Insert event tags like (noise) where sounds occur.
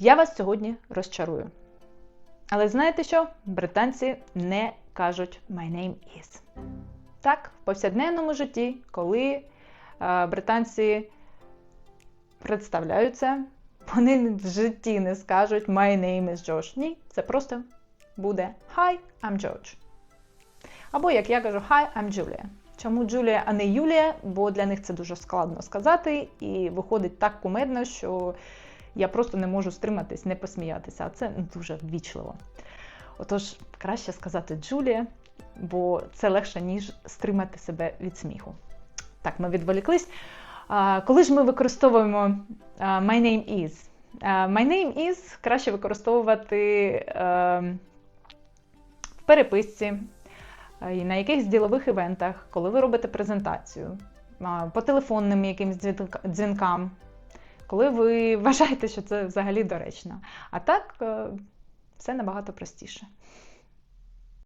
Я вас сьогодні розчарую. Але знаєте що? Британці не кажуть My name is. Так, в повсякденному житті, коли е, британці представляються, вони в житті не скажуть My name is Josh. Ні, це просто буде Hi, I'm George. Або, як я кажу, Hi, I'm Julia. Чому Джулія, а не Юлія? Бо для них це дуже складно сказати, і виходить так кумедно, що я просто не можу стриматись, не посміятися, а це дуже ввічливо. Отож, краще сказати Джулія, бо це легше, ніж стримати себе від сміху. Так, ми відволіклись. Коли ж ми використовуємо my name is? My name is краще використовувати е, в переписці, е, на якихось ділових івентах, коли ви робите презентацію, по телефонним дзвінка- дзвінкам, коли ви (laughs) вважаєте, що це взагалі доречно. А так, е, все набагато простіше.